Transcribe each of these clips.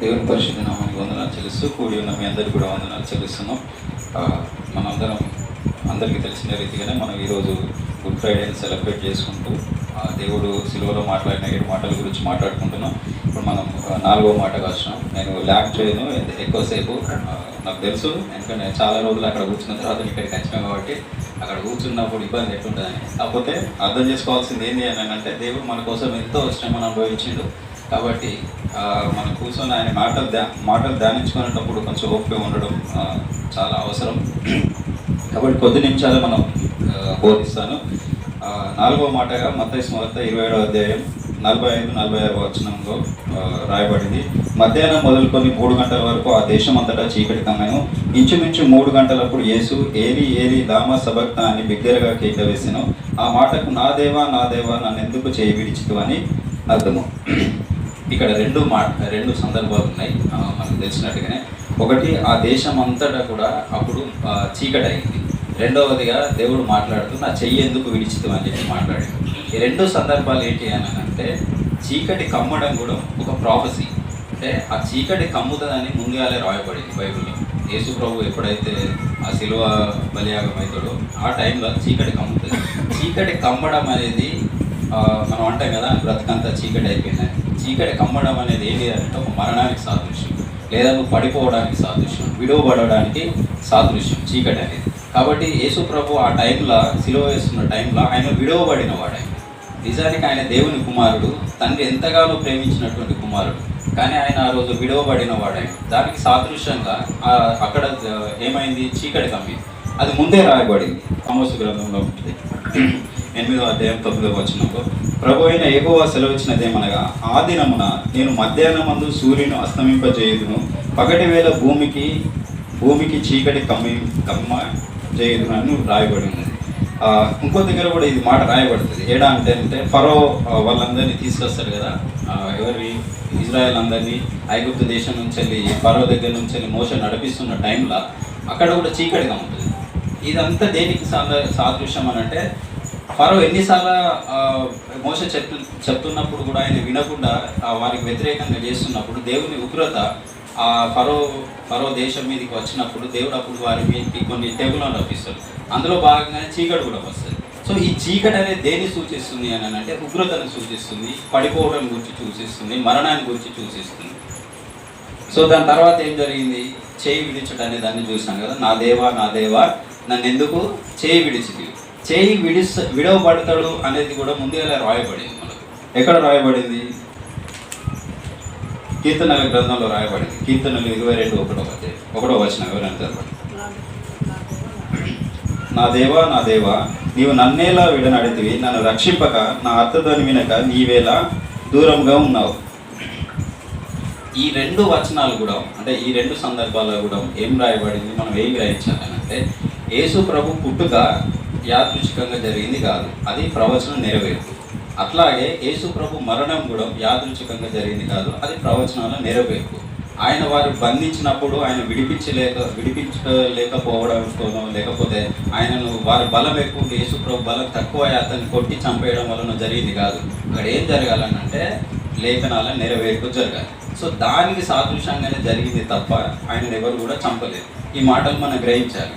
దేవుని పరిశుద్ధ నామానికి వందనాలు చెల్లిస్తూ కూడి ఉన్న మీ అందరికీ కూడా వందనాలు చెల్లిస్తున్నాం. మనందరం అందరికీ తెలిసిన రీతిగానే మనం ఈరోజు గుడ్ ఫ్రైడేని సెలబ్రేట్ చేసుకుంటూ దేవుడు సిలువలో మాట్లాడిన ఏడు మాటల గురించి మాట్లాడుకుంటున్నాం. ఇప్పుడు మనం నాలుగో మాట వచ్చినాం నేను ల్యాబ్ చేయను ఎక్కువసేపు నాకు తెలుసు ఎందుకంటే చాలా రోజులు అక్కడ కూర్చున్న తర్వాత ఇక్కడికి వచ్చినాం కాబట్టి అక్కడ కూర్చున్నప్పుడు ఇబ్బంది ఎట్లుంటుందని. కాకపోతే అర్థం చేసుకోవాల్సింది ఏంటి అని అంటే దేవుడు మన కోసం ఎంతో శ్రమను అనుభవించిండు. కాబట్టి మనం కూర్చొని ఆయన మాటలు ధ్యా మాటలు ధ్యానించుకునేటప్పుడు కొంచెం ఓపిక ఉండడం చాలా అవసరం. కాబట్టి కొద్ది నిమిషాలు మనం బోధిస్తాను. ఆ, నాలుగో మాటగా మత్తయి స్మరత ఇరవై ఏడవ అధ్యాయం నలభై ఐదు నలభై ఆరు వచనంలో రాయబడింది. మధ్యాహ్నం మొదలుకొని మూడు గంటల వరకు ఆ దేశం అంతటా చీకటి కమ్మాను. ఇంచుమించు మూడు గంటలప్పుడు యేసు ఏరి ఏరి దామ సభక్త అని బిగ్గరగా కేక వేసాను. ఆ మాటకు నా దేవా నా దేవా నన్ను ఎందుకు చేయి విడిచితు అని అర్థము. ఇక్కడ రెండు మా రెండు సందర్భాలు ఉన్నాయి. మనకు తెలిసినట్టుగానే. ఒకటి ఆ దేశం అంతటా కూడా అప్పుడు చీకటి అయింది రెండవదిగా దేవుడు మాట్లాడుతూ నా చెయ్యి ఎందుకు విడిచితం అని చెప్పి మాట్లాడాడు. ఈ రెండు సందర్భాలు ఏంటి అని అంటే చీకటి కమ్మడం కూడా ఒక ప్రాఫెసీ అంటే ఆ చీకటి కమ్ముతుందని ముందుగానే రాయబడింది బైబిల్లో యేసు ప్రభు ఎప్పుడైతే ఆ శిలువ బలియాగం అవుతాడో ఆ టైంలో చీకటి కమ్ముతుంది. చీకటి కమ్మడం అనేది మనం అంటాం కదా బ్రతకంతా చీకటి అయిపోయిందని చీకటి కమ్మడం అనేది ఏం లేదంటే ఒక మరణానికి సాదృశ్యం. లేదా నువ్వు పడిపోవడానికి సాదృశ్యం. విడవబడడానికి సాదృశ్యం చీకటి అనేది. కాబట్టి యేసు ప్రభు ఆ టైంలో సిలువ వేస్తున్న టైంలో ఆయన విడవబడిన వాడు. ఆయన నిజానికి ఆయన దేవుని కుమారుడు తండ్రి ఎంతగానో ప్రేమించినటువంటి కుమారుడు. కానీ ఆయన ఆ రోజు విడవబడిన వాడు. ఆయన దానికి సాదృశ్యంగా అక్కడ ఏమైంది? చీకటి కమ్మింది. అది ముందే రాయబడింది. అమోసు గ్రంథంలో ఉంటుంది. ఎనిమిదో అధ్యాయం తొమ్మిదో వచ్చినప్పుడు ప్రభు అయిన ఎగువ సెలవిచ్చినదేమనగా ఆ దినమున నేను మధ్యాహ్నం మందు సూర్యుని అస్తమింపజేయుదును. పగటి వేళ భూమికి భూమికి చీకటి కమ్మి కమ్మ చేయదు అని రాయబడి ఉంది ఇంకో దగ్గర కూడా ఇది మాట రాయబడుతుంది. ఏడా అంటే అంటే ఫరో వాళ్ళందరినీ తీసుకొస్తారు కదా. ఎవరి ఇజ్రాయెల్ అందరినీ ఐగుప్తు దేశం నుంచి వెళ్ళి ఫరో దగ్గర నుంచి వెళ్ళి మోస నడిపిస్తున్న టైంలో అక్కడ కూడా చీకటిగా ఉంటుంది. ఇదంతా దేనికి సాదృశ్యం అని అంటే ఫరో ఎన్నిసార్లు మోస చెప్తు చెప్తున్నప్పుడు కూడా ఆయన వినకుండా వారికి వ్యతిరేకంగా చేస్తున్నప్పుడు దేవుని ఉగ్రత ఆ ఫరో ఫరో దేశం మీదకి వచ్చినప్పుడు దేవుడు అప్పుడు వారి మీదకి కొన్ని తెగులను రప్పిస్తాడు. అందులో భాగంగానే చీకటి కూడా వస్తుంది. సో ఈ చీకటి అనేది దేన్ని సూచిస్తుంది అని అంటే ఉగ్రతను సూచిస్తుంది పడిపోవడం గురించి సూచిస్తుంది మరణాన్ని గురించి సూచిస్తుంది. సో దాని తర్వాత ఏం జరిగింది? చేయి విడిచడం అనే దాన్ని చూసాం కదా నా దేవా నా దేవా నన్ను ఎందుకు చేయి విడిచింది చేయి విడిస విడవబడతాడు అనేది కూడా ముందుగా రాయబడింది మనకు. ఎక్కడ రాయబడింది? కీర్తనల గ్రంథంలో రాయబడింది. కీర్తనలు ఇరవై రెండు ఒకటో అధ్యాయం. ఒకటో వచ్చిన ఎవరైనా చదవండి నా దేవా నా దేవా నీవు నన్నేలా విడనడితివి నన్ను రక్షింపక నా అర్థధ్వని వినక నీవేలా దూరంగా ఉన్నావు. ఈ రెండు వచనాలు కూడా అంటే ఈ రెండు సందర్భాల్లో కూడా ఏం రాయబడింది? మనం ఏం గ్రహించాలంటే యేసు ప్రభు పుట్టుక యాదృచ్ఛికంగా జరిగింది కాదు. అది ప్రవచనం నెరవేర్పు అట్లాగే యేసు ప్రభు మరణం కూడా యాదృచ్ఛికంగా జరిగింది కాదు. అది ప్రవచనాల నెరవేర్పు. ఆయన వారు బంధించినప్పుడు ఆయన విడిపించలేక విడిపించలేకపోవడంతోనో లేకపోతే ఆయనను వారి బలం ఎక్కువ యేసు ప్రభు బలం తక్కువ అతన్ని కొట్టి చంపేయడం వలన జరిగింది కాదు. అక్కడ ఏం జరగాలనంటే లేఖనాల నెరవేర్పు జరగాలి. సో దానికి సాదృశ్యంగానే జరిగింది తప్ప ఆయన ఎవరు కూడా చంపలేదు. ఈ మాటలు మనం గ్రహించాలి.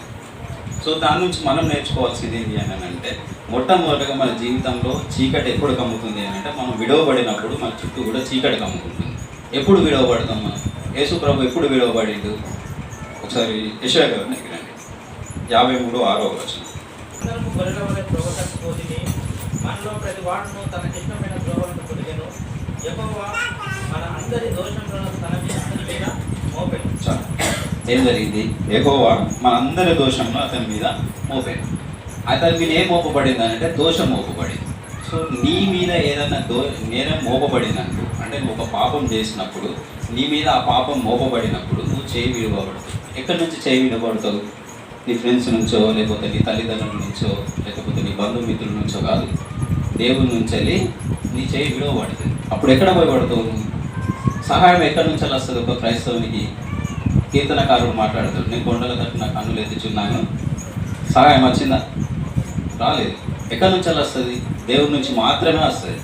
సో దాని నుంచి మనం నేర్చుకోవాల్సింది ఏంటి అని అంటే మొట్టమొదటిగా మన జీవితంలో చీకటి ఎప్పుడు కమ్ముతుంది అని అంటే మనం విడవబడినప్పుడు మన చుట్టూ కూడా చీకటి కమ్ముకుంటుంది ఎప్పుడు విడవబడతాం మనం? యేసు ప్రభు ఎప్పుడు విడవబడిండు? ఒకసారి యశోయ గారు రండి యాభై మూడు ఆరో వచ్చిన మనలో ప్రతి వాడును తనకిష్టమైన ద్రోవలను మన అందరి దోషం తన మీద అతని మీద మోపెను. చాలు. ఏం జరిగింది? ఎగోవా మనందరి దోషంలో అతని మీద మోపాడు. అతని మీద ఏం మోపబడింది అంటే దోషం మోపబడింది. సో నీ మీద ఏదైనా దో నేరం మోపబడినట్టు అంటే నువ్వు ఒక పాపం చేసినప్పుడు నీ మీద ఆ పాపం మోపబడినప్పుడు నువ్వు చేయి విడవబడతావు. ఎక్కడి నుంచి చేయి విడవబడతావు? నీ ఫ్రెండ్స్ నుంచో లేకపోతే నీ తల్లిదండ్రుల నుంచో లేకపోతే నీ బంధుమిత్రుల నుంచో కాదు. దేవుని నుంచి వెళ్ళి నీ చేయి విడవబడుతుంది. అప్పుడు ఎక్కడ పోయి పడతావు సహాయం ఎక్కడి నుంచి వస్తుంది ఒక క్రైస్తవునికి? కీర్తనకారుడు మాట్లాడతాడు. నేను కొండల తట్టు నా కన్నులు ఎత్తుచున్నాను సహాయం వచ్చిందా? రాలేదు. ఎక్కడి నుంచి వస్తుంది? దేవుడి నుంచి మాత్రమే వస్తుంది.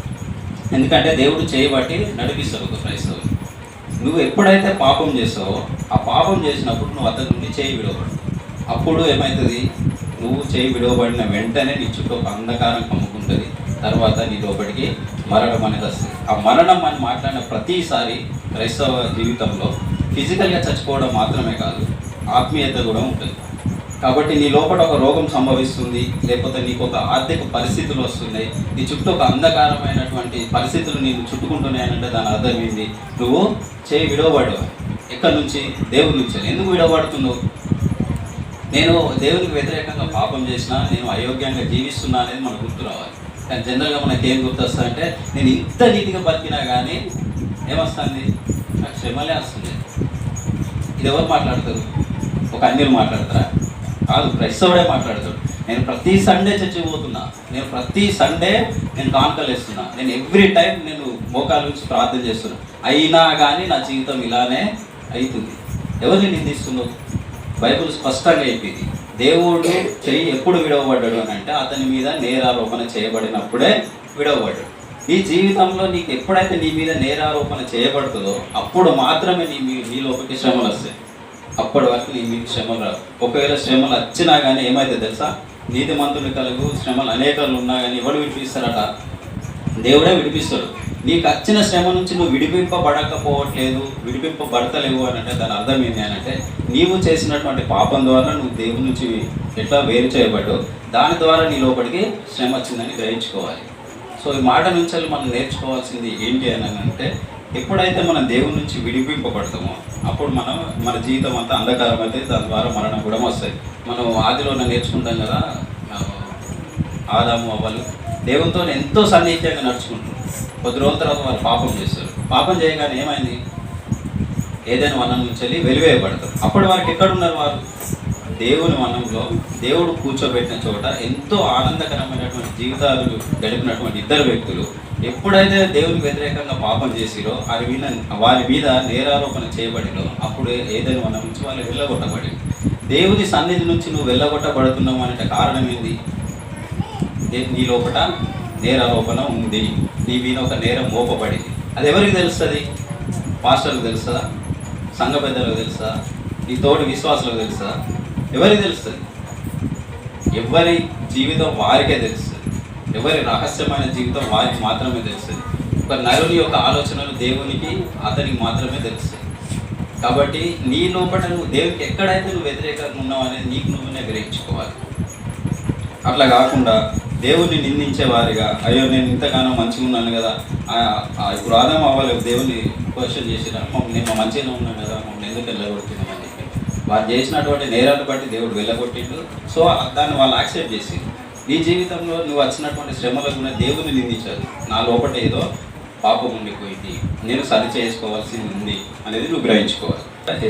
ఎందుకంటే దేవుడు చేయబట్టి నడిపిస్తాడు ఒక క్రైస్తవుని నువ్వు ఎప్పుడైతే పాపం చేస్తావో ఆ పాపం చేసినప్పుడు నువ్వు అతని నుండి చేయి విడవబడు అప్పుడు ఏమవుతుంది నువ్వు చేయి విడవబడిన వెంటనే నీ చుట్టూ ఒక అంధకారం కమ్ముకుంటుంది. తర్వాత నీ లోపలికి మరణం అనేది వస్తుంది. ఆ మరణం అని మాట్లాడిన ప్రతిసారి క్రైస్తవ జీవితంలో ఫిజికల్గా చచ్చిపోవడం మాత్రమే కాదు ఆత్మీయత కూడా ఉంటుంది. కాబట్టి నీ లోపల ఒక రోగం సంభవిస్తుంది లేకపోతే నీకు ఒక ఆర్థిక పరిస్థితులు వస్తున్నాయి నీ చుట్టూ ఒక అంధకారమైనటువంటి పరిస్థితులు నేను చుట్టుకుంటున్నాయనంటే దాని అర్థం ఏంటి? నువ్వు చేయి విడవబడవు. ఎక్కడి నుంచి? దేవుడి నుంచి. ఎందుకు విడవబడుతున్నావు? నేను దేవునికి వ్యతిరేకంగా పాపం చేసినా నేను అయోగ్యంగా జీవిస్తున్నా అనేది మనకు గుర్తు రావాలి. కానీ జనరల్గా మనకి ఏం గుర్తు వస్తుంది అంటే నేను ఇంత నీతిగా బతికినా కానీ ఏమొస్తుంది నాకు శ్రమలే వస్తుంది. ఇది ఎవరు మాట్లాడతారు? ఒక అన్యులు మాట్లాడతారా? కాదు క్రైస్తవుడే మాట్లాడతాడు. నేను ప్రతి సండే చచ్చిపోతున్నా నేను ప్రతి సండే నేను కాన్కలు వేస్తున్నా. నేను ఎవ్రీ టైం నేను మోకాలు నుంచి ప్రార్థన చేస్తున్నా. అయినా కానీ నా జీవితం ఇలానే అవుతుంది ఎవరిని నిందిస్తున్నావు బైబుల్ స్పష్టంగా చెప్పింది. దేవుడు చెయ్యి ఎప్పుడు విడవబడ్డాడు అని అంటే అతని మీద నేరారోపణ చేయబడినప్పుడే విడవబడ్డాడు. నీ జీవితంలో నీకు ఎప్పుడైతే నీ మీద నేరారోపణ చేయబడుతుందో అప్పుడు మాత్రమే నీ మీ నీ లోపలికి శ్రమలు వస్తాయి. అప్పటి వరకు నీ మీకు శ్రమలు రావు. ఒకవేళ శ్రమలు వచ్చినా కానీ ఏమైతే తెలుసా? నీతి మంతులు కలుగు శ్రమలు అనేకలు ఉన్నా కానీ ఎవడు విడిపిస్తారట దేవుడే విడిపిస్తాడు. నీకు వచ్చిన శ్రమ నుంచి నువ్వు విడిపింపబడకపోవట్లేదు విడిపింపబడతలేవు అని అంటే దాని అర్థం ఏంటి అని అంటే నీవు చేసినటువంటి పాపం ద్వారా నువ్వు దేవుడి నుంచి ఎట్లా వేరు చేయబడ్డావు? దాని ద్వారా నీ లోపలికి శ్రమ వచ్చిందని గ్రహించుకోవాలి. సో ఈ మాట నుంచి మనం నేర్చుకోవాల్సింది ఏంటి అని అంటే ఎప్పుడైతే మనం దేవుని నుంచి విడిపింపబడతామో అప్పుడు మనం మన జీవితం అంతా అంధకారం అయితే దాని ద్వారా మరణం కూడా వస్తాయి. మనం ఆదిలో నేర్చుకుంటాం కదా ఆదాము అవ్వాలి. దేవునితో ఎంతో సన్నిహితంగా నడుచుకుంటారు కొద్ది రోజుల తర్వాత వాళ్ళు పాపం చేస్తారు. పాపం చేయగానే ఏమైంది? ఏదైనా వనం నుంచి వెళ్ళి వెలివేయబడతారు. అప్పటి వారికి ఎక్కడున్నారు వారు? దేవుని వనంలో దేవుడు కూర్చోబెట్టిన చోట ఎంతో ఆనందకరమైనటువంటి జీవితాలు గడిపినటువంటి ఇద్దరు వ్యక్తులు ఎప్పుడైతే దేవుడికి వ్యతిరేకంగా పాపం చేసిరో వారి మీద వారి మీద నేరారోపణ చేయబడినో అప్పుడు ఏదైనా మన నుంచి వాళ్ళు వెళ్ళగొట్టబడి దేవుని సన్నిధి నుంచి నువ్వు వెళ్ళగొట్టబడుతున్నావు అనే కారణం ఏంది? నీ లోపల నేరారోపణ ఉంది. నీ మీద ఒక నేరం మోపబడింది. అది ఎవరికి తెలుస్తుంది? పాస్టర్లకు తెలుస్తుందా? సంఘ పెద్దలకు తెలుసా నీ తోటి విశ్వాసులకు తెలుసా ఎవరికి తెలుస్తుంది? ఎవరి జీవితం వారికే తెలుస్తుంది. ఎవరి రహస్యమైన జీవితం వారికి మాత్రమే తెలుస్తుంది. ఒక నరుని యొక్క ఆలోచనలు దేవునికి అతనికి మాత్రమే తెలుస్తాయి. కాబట్టి నీ లోపల నువ్వు దేవునికి ఎక్కడైతే నువ్వు వ్యతిరేకంగా ఉన్నావు అనేది నీకు నువ్వునే గ్రహించుకోవాలి. అట్లా కాకుండా దేవుణ్ణి నిందించే వారిగా అయ్యో నేను ఇంతగానో మంచిగా ఉన్నాను కదా ఆ- ఆ ఇప్పుడు ఆదాం అవ్వాలి దేవుని క్వశ్చన్ చేసిన నేను మంచిగానే ఉన్నాను కదా మమ్మల్ని ఎందుకు వెళ్ళగొడుతున్నామని వారు చేసినటువంటి నేరాలు బట్టి దేవుడు వెళ్ళగొట్టిండు. సో దాన్ని వాళ్ళు యాక్సెప్ట్ చేసి నీ జీవితంలో నువ్వు వచ్చినటువంటి శ్రమలకు కూడా దేవుని నిందించారు. నా లోపల ఏదో పాపం ఉండిపోయింది. నేను సరి చేసుకోవాల్సింది ఉంది అనేది నువ్వు గ్రహించుకోవాలి. అంటే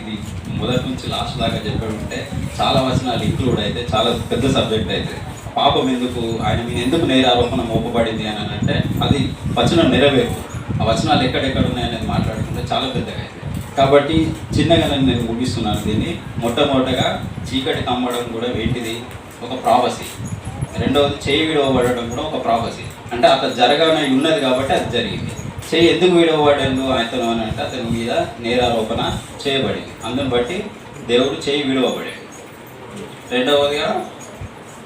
ఇది మొదటి నుంచి లాస్ట్ దాకా చెప్పాలంటే ఉంటే చాలా వచనాలు ఇంక్లూడ్ అయితే చాలా పెద్ద సబ్జెక్ట్ అయితే. పాపం ఎందుకు? ఆయన మీద ఎందుకు నేరారోపణ మోపబడింది అని అంటే అది వచనం నెరవేర్పు ఆ వచనాలు ఎక్కడెక్కడ ఉన్నాయనేది మాట్లాడుకుంటే చాలా పెద్దగా అయితే. కాబట్టి చిన్నగా నేను నేను ముగిస్తున్నాను దీన్ని. మొట్టమొదటగా చీకటి కమ్మడం కూడా ఏంటిది? ఒక ప్రాపసీ రెండవది చేయి విడవబడడం కూడా ఒక ప్రాపసీ అంటే అతను జరగానే ఉన్నది కాబట్టి అది జరిగింది. చేయి ఎందుకు విడవబడిండు అతను అని అంటే అతని మీద నేరారోపణ చేయబడింది. అందుని బట్టి దేవుడు చేయి విడవబడాడు. రెండవదిగా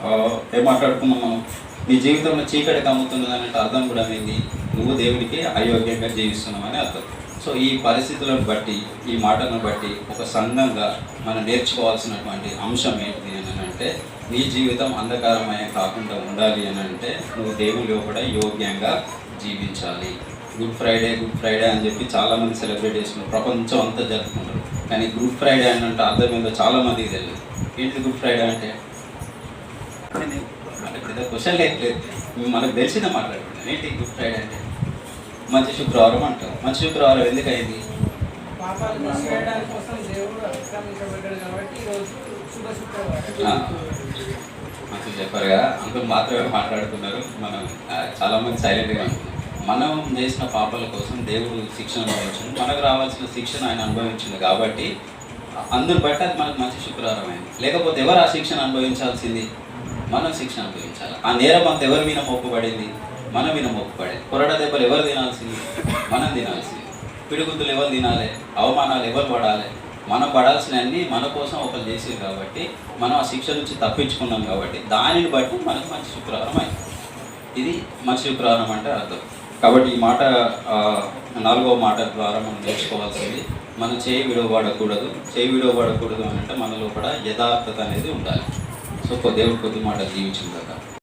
ఆ, ఏం మాట్లాడుకున్నాం మనం? నీ జీవితంలో చీకటి కమ్ముతున్నది అంటే అర్థం కూడా ఏంది? నువ్వు దేవుడికి అయోగ్యంగా జీవిస్తున్నావు అని అర్థం. సో ఈ పరిస్థితులను బట్టి ఈ మాటలను బట్టి ఒక సంఘంగా మనం నేర్చుకోవాల్సినటువంటి అంశం ఏంటి అని అంటే నీ జీవితం అంధకారమయం కాకుండా ఉండాలి అని అంటే నువ్వు దేవుని కూడా యోగ్యంగా జీవించాలి. గుడ్ ఫ్రైడే గుడ్ ఫ్రైడే అని చెప్పి చాలామంది సెలబ్రేట్ చేసుకున్నారు ప్రపంచం అంతా జరుపుకుంటారు. కానీ గుడ్ ఫ్రైడే అని అంటే అర్థం ఏందో చాలామందికి తెలియదు ఏంటి గుడ్ ఫ్రైడే అంటే? క్వశ్చన్ లేదు. మనకు తెలిసిందే మాట్లాడుకుంటాం. ఏంటి గుడ్ ఫ్రైడే అంటే? మంచి శుక్రవారం అంటాం మంచి శుక్రవారం ఎందుకు అయింది? పాపాలు తీసివేయడానికి కోసం దేవుడు విశ్రామించబడ్డాడు కాబట్టి ఈరోజు శుభ శుక్రవారం. మంచి చెప్పారు కదా. అందరూ మాత్రమే మాట్లాడుతున్నారు. మనం ఆ, చాలా మంది సైలెంట్గా మనం చేసిన పాపాల కోసం దేవుడు శిక్షణ అనుభవించింది మనకు రావాల్సిన శిక్షణ ఆయన అనుభవించింది కాబట్టి అందరు బట్టి అది మనకు మంచి శుక్రవారం అయింది. లేకపోతే ఎవరు ఆ శిక్షణ అనుభవించాల్సింది? మనం శిక్షణ అనుభవించాలి? ఆ నేరం అంత ఎవరి మీద మోపబడింది? మన మీద కొరడ దెబ్బలు ఎవరు తినాల్సింది? మనం తినాల్సింది. పిడుగుద్దులు ఎవరు తినాలి? అవమానాలు ఎవరు పడాలి? మనం పడాల్సినవన్నీ మన కోసం ఒకరు చేసేది కాబట్టి మనం ఆ శిక్ష నుంచి తప్పించుకున్నాం కాబట్టి దానిని బట్టి మనకు మంచి శుక్రవారం అయింది. ఇది మంచి శుక్రవారం అంటే అర్థం. కాబట్టి ఈ మాట నాలుగవ మాట ద్వారా మనం నేర్చుకోవాల్సింది మనం చేయి విడవబడకూడదు. చేయి విడవబడకూడదు అని అంటే మనలో కూడా యథార్థత అనేది ఉండాలి. సో కొద్ది దేవుడు కొద్ది మాట జీవించిందాక